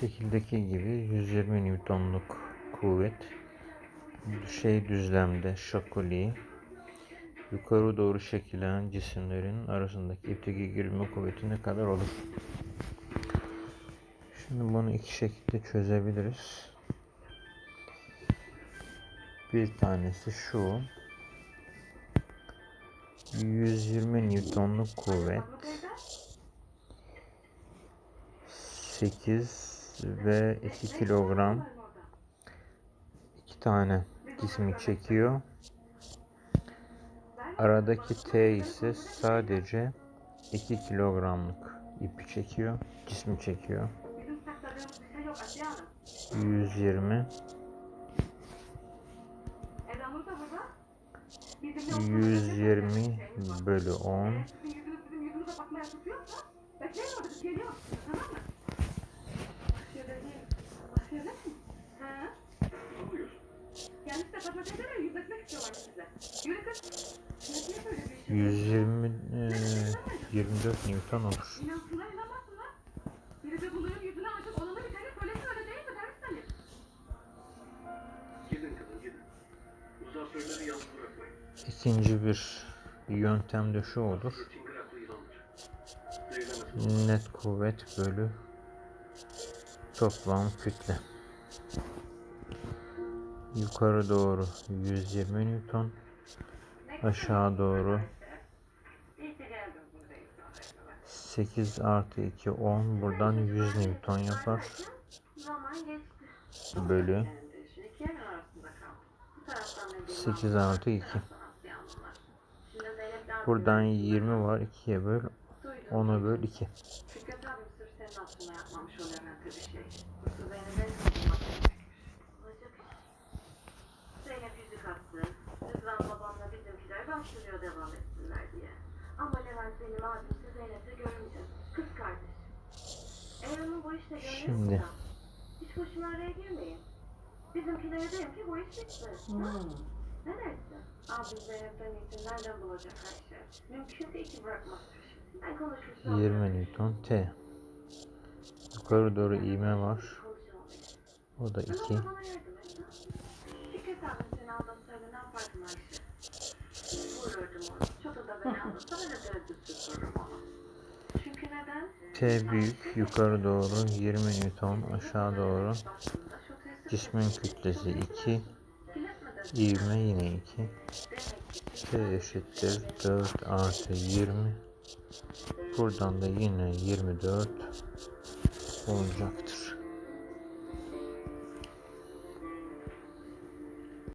Şekildeki gibi 120 Newton'luk kuvvet şey düzlemde şakuli yukarı doğru şekillenen cisimlerin arasındaki ipteki gerilme kuvveti ne kadar olur? Şimdi bunu iki şekilde çözebiliriz. Bir tanesi şu. 120 Newton'luk kuvvet 8 ve 2 kilogram iki tane cismi çekiyor. Aradaki T ise sadece 2 kilogramlık ipi çekiyor, cismi çekiyor. 120 120 bölü 10 120 eee, 24 Newton olur. İkinci bir yöntem de şu olur. Net kuvvet bölü toplam kütle. Yukarı doğru 120 Newton, aşağı doğru 8 artı 2 10 buradan 100 Newton yapar. Bölü 8 artı 2. Buradan 20 var 2'ye böl 10'a böl 2. başvuruyor devam etsinler diye. Ama Levent benim abimsi Zeynep'te görünce. Kız kardeş. Eğer onun bu işte Şimdi. yoksa, Hiç boşuna araya girmeyin. Bizimkilere derim ki bu iş bitti. Ne dersin? Abim Zeynep'ten iyisini nereden bulacak Ayşe? Mümkün değil ki bırakmaz. Ben konuşmuşum. 20 Newton T. Yukarı doğru ivme var. O da 2. Fikret abi seni aldatsaydı ne yapardın Ayşe? T büyük yukarı doğru 20 Newton aşağı doğru cismin kütlesi 2 kiletmeden ivme yine 2 demek ki T eşittir 4 artı 20 buradan da yine 24 olacaktır.